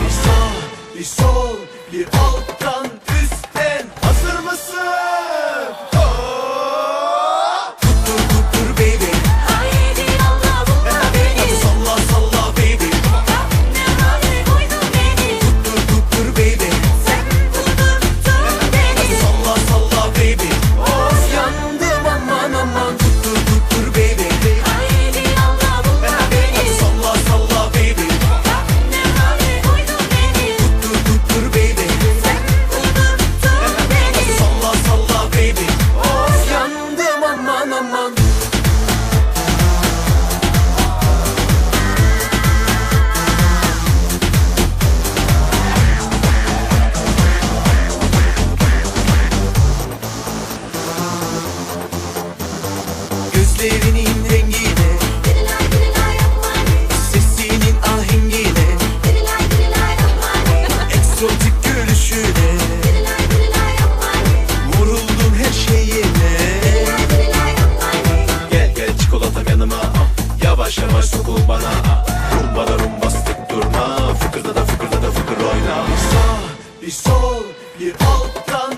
Bir sağ, bir sol, bir alttan aman. Aman soku bana Rumbada rumbastik durma. Fıkırda da fıkırda da fıkır oyna. Bir sağ bir sol bir alttan